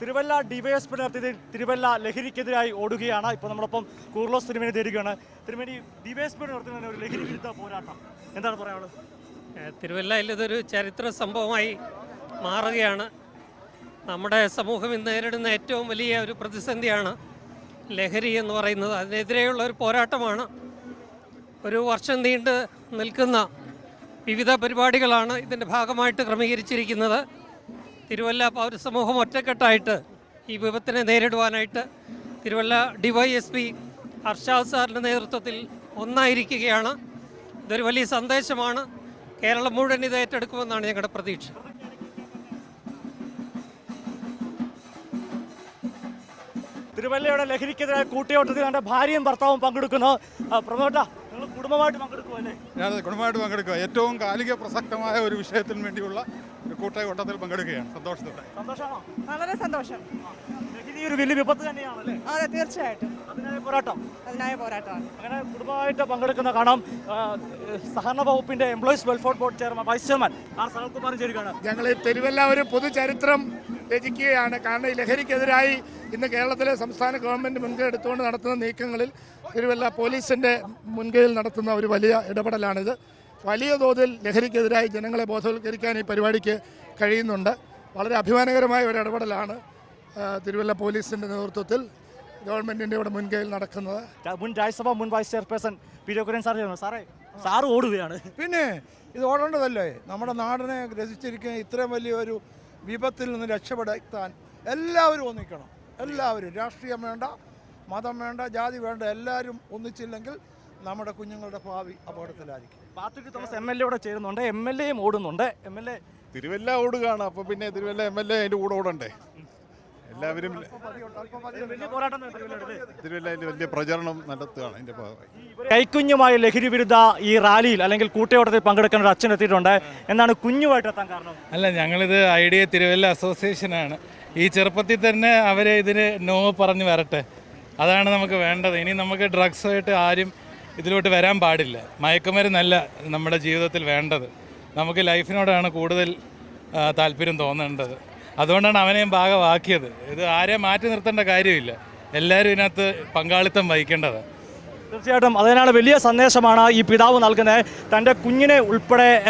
Thiruvalla DYSP നടത്തിയത് തിരുവല്ല ലഹരിക്കെതിരായി ഓടുകയാണ്. ഇപ്പോൾ നമ്മളൊപ്പം കൂർലോസ് തിരുമേനി തരികയാണ് തിരുമേനി ഡിവൈഎസ്പി നടത്തുന്ന ഒരു ലഹരി വിരുദ്ധ പോരാട്ടം. എന്താണ് പറയാനുള്ളത്? തിരുവല്ല തിരുവല്ലയിൽ ഇതൊരു ചരിത്ര സംഭവമായി മാറുകയാണ്. നമ്മുടെ സമൂഹം ഇന്ന് നേരിടുന്ന ഏറ്റവും വലിയ ഒരു പ്രതിസന്ധിയാണ് ലഹരി എന്ന് പറയുന്നത് അതിനെതിരെയുള്ള ഒരു പോരാട്ടമാണ്. ഒരു വർഷം നീണ്ട് നിൽക്കുന്ന വിവിധ പരിപാടികളാണ് ഇതിന്റെ ഭാഗമായിട്ട് ക്രമീകരിച്ചിരിക്കുന്നത്. തിരുവല്ല പൗരസമൂഹം ഒറ്റക്കെട്ടായിട്ട് ഈ വിപത്തിനെ നേരിടുവാനായിട്ട് തിരുവല്ല ഡിവൈഎസ്പി ഹർഷാദ് സാറിന്റെ നേതൃത്വത്തിൽ ഒന്നായിരിക്കുകയാണ്. ഇതൊരു വലിയ സന്ദേശമാണ്. കേരളം മുഴുവൻ ഇത് ഏറ്റെടുക്കുമെന്നാണ് ഞങ്ങളുടെ പ്രതീക്ഷ. തിരുവല്ലയുടെ ലഹരിക്കെതിരായ കൂട്ടിയോട്ടത്തിൽ എന്റെ ഭാര്യയും ഭർത്താവും പങ്കെടുക്കുന്നു. പ്രമോട്ട നിങ്ങൾ കുടുംബമായിട്ട് പങ്കെടുക്കുക അല്ലേ? ഞാൻ കുടുംബമായിട്ട് പങ്കെടുക്കുക. ഏറ്റവും കാലിക പ്രസക്തമായ ഒരു വിഷയത്തിന് വേണ്ടിയുള്ള ഒരു കൂട്ടയോട്ടത്തിൽ പങ്കെടുക്കുകയാണ്. സന്തോഷത്തോടെ. സന്തോഷമാണോ? വളരെ സന്തോഷം. ലഹരി ഒരു വലിയ വിപത്ത് തന്നെയാണല്ലേ അതെ തീർച്ചയായിട്ടും. അതിനായ പോരാട്ടം? അതിനായ പോരാട്ടമാണ്. അങ്ങനെ കുടുംബമായിട്ട് പങ്കെടുക്കുന്ന കാണാം. സഹകരണ വകുപ്പിന്റെ employees welfare board chairman vice chairman R Sanalkumar ചേരുകയാണ്. ഞങ്ങൾ തെരുവെല്ലാം ഒരു പൊതുചരിത്രം രചിക്കുകയാണ്. കാരണം ഈ ലഹരിക്കെതിരായി ഇന്ന് കേരളത്തിലെ സംസ്ഥാന ഗവൺമെന്റ് മുൻകൈ എടുത്തുകൊണ്ട് നടത്തുന്ന നീക്കങ്ങളിൽ തിരുവല്ല പോലീസിന്റെ മുൻകൈയിൽ നടത്തുന്ന ഒരു വലിയ ഇടപെടലാണിത്. വലിയ തോതിൽ ലഹരിക്കെതിരായി ജനങ്ങളെ ബോധവൽക്കരിക്കാൻ ഈ പരിപാടിക്ക് കഴിയുന്നുണ്ട്. വളരെ അഭിമാനകരമായ ഒരു ഇടപെടലാണ് തിരുവല്ല പോലീസിന്റെ നേതൃത്വത്തിൽ ഗവൺമെന്റിന്റെ ഇവിടെ മുൻകൈയിൽ നടക്കുന്നത്. മുൻ രാജ്യസഭ മുൻ vice chairperson P. Raghuran sir സാറേ സാറ് ഓടുകയാണ്. പിന്നെ ഇത് ഓടേണ്ടതല്ലേ? നമ്മുടെ നാടിനെ രസിച്ചിരിക്കുന്ന ഇത്രയും വലിയൊരു വിപത്തിൽ നിന്ന് രക്ഷപ്പെടുത്താൻ എല്ലാവരും ഒന്നിക്കണം. എല്ലാവരും രാഷ്ട്രീയം വേണ്ട മതം വേണ്ട ജാതി വേണ്ട എല്ലാവരും ഒന്നിച്ചില്ലെങ്കിൽ നമ്മുടെ കുഞ്ഞുങ്ങളുടെ ഭാവി അപകടത്തിലായിരിക്കും. തോമസ് എം എൽ എ ഇവിടെ ചേരുന്നുണ്ട് എം എൽ എയും ഓടുന്നുണ്ട്. എം എൽ എ തിരുവല്ല ഓടുകയാണ് അപ്പോൾ പിന്നെ തിരുവല്ല എം എൽ എ അതിന്റെ കൂടെ ഓടണ്ടേ? എല്ലാവരും തിരുവല്ലയിൽ. വലിയ പ്രചരണം നടത്തുകയാണ് അതിന്റെ ഭാഗമായി. കൈക്കുഞ്ഞുമായി ലഹരി വിരുദ്ധ ഈ റാലിയിൽ അല്ലെങ്കിൽ കൂട്ടയോട്ടത്തിൽ പങ്കെടുക്കാൻ ഒരു അച്ഛൻ എത്തിയിട്ടുണ്ട്. എന്നാണ് കുഞ്ഞുമായിട്ട് എത്താൻ കാരണം? അല്ല ഞങ്ങളിത് ഐഡിയ തിരുവല്ല അസോസിയേഷനാണ്. ഈ ചെറുപ്പത്തിൽ തന്നെ അവരെ ഇതിന് നോ പറഞ്ഞ് വരട്ടെ. അതാണ് നമുക്ക് വേണ്ടത്. ഇനി നമുക്ക് ഡ്രഗ്സായിട്ട് ആരും ഇതിലോട്ട് വരാൻ പാടില്ല. മയക്കുമരുന്നല്ല നമ്മുടെ ജീവിതത്തിൽ വേണ്ടത്. നമുക്ക് ലൈഫിനോടാണ് കൂടുതൽ താല്പര്യം തോന്നേണ്ടത്. അതുകൊണ്ടാണ് അവനെയും ഭാഗമാക്കിയത് ഇത് ആരെയും മാറ്റി നിർത്തേണ്ട കാര്യമില്ല. എല്ലാവരും ഇതിനകത്ത് പങ്കാളിത്തം വഹിക്കേണ്ടത് തീർച്ചയായിട്ടും അതിനാണ് വലിയ സന്ദേശമാണ് ഈ പിതാവ് നൽകുന്നത്. തന്റെ കുഞ്ഞിനെ ഉൾപ്പെടെ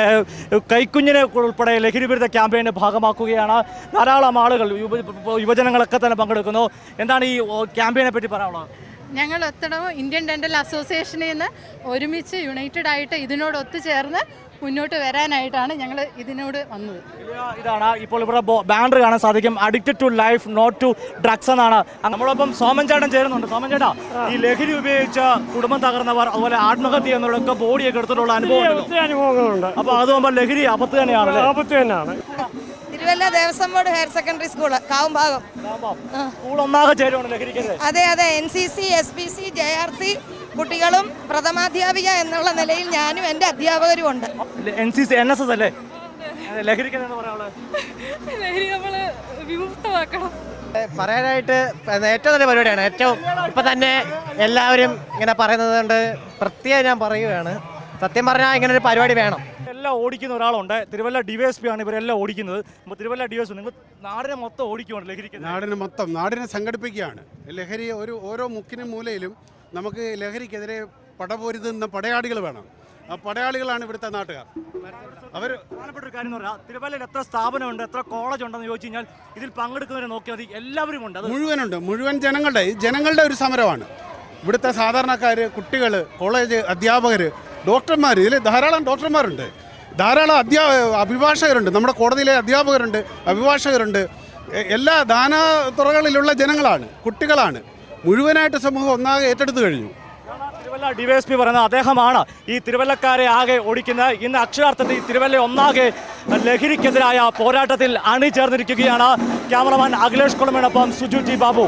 കൈക്കുഞ്ഞിനെ ഉൾപ്പെടെ ലഹരി വിരുദ്ധ ക്യാമ്പയിന്റെ ഭാഗമാക്കുകയാണ്. ധാരാളം ആളുകൾ യുവ- യുവജനങ്ങളൊക്കെ തന്നെ പങ്കെടുക്കുന്നു. എന്താണ് ഈ ക്യാമ്പയിനെ പറ്റി പറയാനുള്ളത്? ഞങ്ങൾ എത്തണം ഇന്ത്യൻ ഡെന്റൽ അസോസിയേഷനിൽ നിന്ന് ഒരുമിച്ച് യുണൈറ്റഡ് ആയിട്ട് ഇതിനോട് ഒത്തുചേർന്ന് മുന്നോട്ട് വരാനായിട്ടാണ് ഞങ്ങൾ ഇതിനോട് വന്നത്. ഇതാണ് ഇപ്പോൾ ഇവിടെ ബാനർ കാണാൻ സാധിക്കും. Addicted to life not to drugs എന്നാണ്. നമ്മളൊപ്പം സോമൻ ചേട്ടൻ ചേരുന്നുണ്ട്. സോമൻ ചേട്ടാ ഈ ലഹരി ഉപയോഗിച്ച കുടുംബം തകർന്നവർ അതുപോലെ ആത്മഹത്യ എന്നുള്ളതൊക്കെ ബോഡിയൊക്കെ എടുത്തിട്ടുള്ള അനുഭവം അനുഭവങ്ങളുണ്ട്. അപ്പൊ അതുകൊണ്ട് ലഹരി അപത്ത് തന്നെയാണ് ആപത്ത് തന്നെയാണ്. Thiruvalla Devaswom board higher secondary school Kavumbhagam school ഒന്നാകെ ചേരുവാണ് ലഹരിക്കെതിരെ. അതെ അതെ N C C S P C J R C കുട്ടികളും പ്രഥമാധ്യാപിക എന്നുള്ള നിലയിൽ ഞാനും എന്റെ അധ്യാപകരും ഉണ്ട് N C C N S S അല്ലേ? അതെ, ലഹരിക്കെതിരെ എന്താ ലഹരി നമ്മൾ വിമുക്തമാക്കണം. പറയാനായിട്ട് ഏറ്റവും നല്ല പരിപാടിയാണ്. ഏറ്റവും ഇപ്പൊ തന്നെ എല്ലാവരും ഇങ്ങനെ പറയുന്നത് കൊണ്ട് പ്രത്യേകം ഞാൻ പറയുകയാണ്. സത്യം പറഞ്ഞാൽ ഇങ്ങനെ ഒരു പരിപാടി വേണം. എല്ലാം ഓടിക്കുന്ന ഒരാളുണ്ട്. തിരുവല്ല ഡിവൈഎസ്പി ആണ് ഇവരെല്ലാം ഓടിക്കുന്നത്. അപ്പോൾ തിരുവല്ല ഡിവൈഎസ്പി നിങ്ങൾ നാടിനെ മൊത്തം ഓടിക്കുവാണ് ലഹരിക്ക് നാടിനെ മൊത്തം നാടിനെ സംഘടിപ്പിക്കുകയാണ്. ലഹരി ഒരു ഓരോ മുക്കിനും മൂലയിലും നമുക്ക് ലഹരിക്കെതിരെ പടപോരുതുന്ന പടയാളികൾ വേണം. ആ പടയാളികളാണ് ഇവിടുത്തെ നാട്ടുകാർ. അവർ പ്രധാനപ്പെട്ട ഒരു കാര്യം എന്ന് പറഞ്ഞാൽ തിരുവല്ലയിൽ എത്ര സ്ഥാപനമുണ്ട് എത്ര കോളേജ് ഉണ്ടെന്ന് ചോദിച്ചു കഴിഞ്ഞാൽ ഇതിൽ പങ്കെടുക്കുന്നവരെ നോക്കിയാൽ മതി. എല്ലാവരും ഉണ്ട് അത് മുഴുവനുണ്ട്. മുഴുവൻ ജനങ്ങളുടെ ജനങ്ങളുടെ ഒരു സമരമാണ്. ഇവിടുത്തെ സാധാരണക്കാർ കുട്ടികൾ കോളേജ് അധ്യാപകർ ഡോക്ടർമാർ ഇതിൽ ധാരാളം ഡോക്ടർമാരുണ്ട്. ധാരാളം അധ്യാ അഭിഭാഷകരുണ്ട്. നമ്മുടെ കോടതിയിലെ അധ്യാപകരുണ്ട് അഭിഭാഷകരുണ്ട്. എല്ലാ ദാന തുറകളിലുള്ള ജനങ്ങളാണ് കുട്ടികളാണ്. മുഴുവനായിട്ട് സമൂഹം ഒന്നാകെ ഏറ്റെടുത്തു കഴിഞ്ഞു. തിരുവല്ല ഡിവൈഎസ്പി പറയുന്നത്. അദ്ദേഹമാണ് ഈ തിരുവല്ലക്കാരെ ആകെ ഓടിക്കുന്ന ഇന്ന് അക്ഷരാർത്ഥത്തിൽ തിരുവല്ല ഒന്നാകെ ലഹരിക്കെതിരായ പോരാട്ടത്തിൽ അണിചേർന്നിരിക്കുകയാണ് ക്യാമറമാൻ അഖിലേഷ് കുളമിനൊപ്പം സുജു ടി ബാബു.